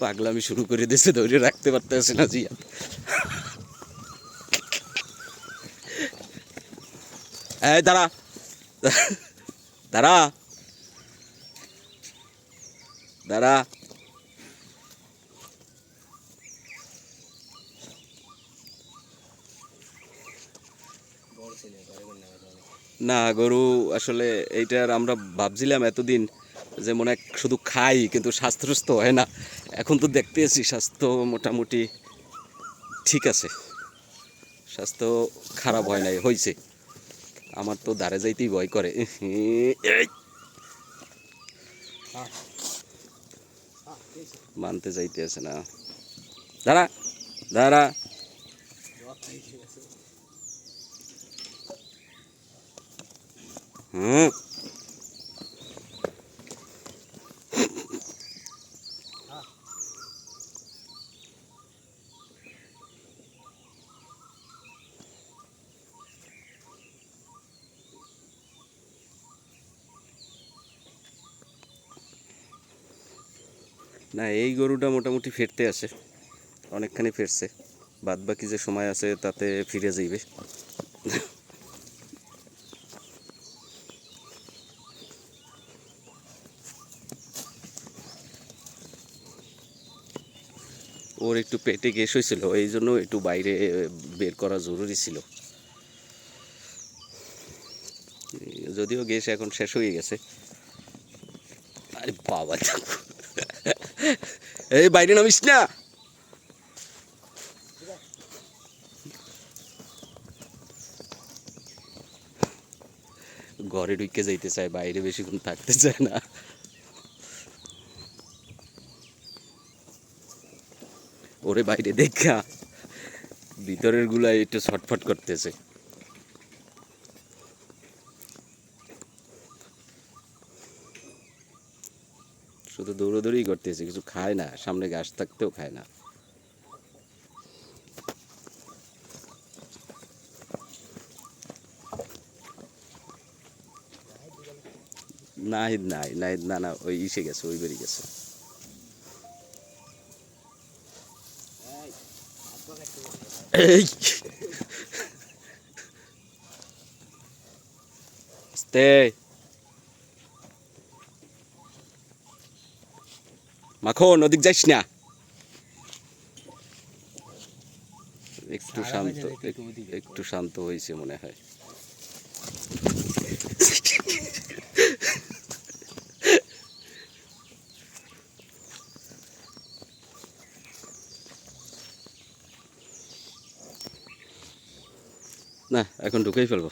পাগলামি শুরু করে দিয়েছে, ধরে রাখতে পারতেছে না জিয়া। এই, দাঁড়া। দাঁড়া। দাঁড়া। না, গরু আসলে এইটার আমরা ভাবছিলাম এতদিন যে মনে শুধু খাই, কিন্তু স্বাস্থ্যস্থ হয় না। এখন তো দেখতে আছি স্বাস্থ্য মোটামুটি ঠিক আছে। স্বাস্থ্য খারাপ হয় নাই হয়েছে আমার তো দাঁড়ে যাইতেই ভয় করে। মানতে যাইতে আছে না। দাঁড়া দাঁড়া। হুম। না, এই গরুটা মোটামুটি ফিরতে আছে অনেকখানি ফিরছে। বাদ বাকি যে সময় আছে, তাতে ফিরে যাইবে। ওর একটু পেটে গ্যাস হয়েছিল, এই জন্য একটু বাইরে বের করা জরুরি ছিল। যদিও গ্যাস এখন শেষ হয়ে গেছে। আরে বাবা এই বাইরে নামিস না। ঘরে ঢুকে যাইতে চায়, বাইরে বেশিক্ষণ থাকতে চায় না। ওরে বাইরে দেখা। ভিতরেরগুলা একটু ছটফট করতেছে। শুধু দৌড়োদৌড়ি করতেছে, কিছু খায় না, সামনে ঘাস থাকতেও খায় না। নাহিদ নাই, নাহিদ না না, ওই ইসে গেছে, ওই বেরিয়ে গেছে। এই! মাখন ওদিক যাইস না। একটু শান্ত একটু শান্ত হয়েছে মনে হয়। না এখন ঢুকেই ফেলব।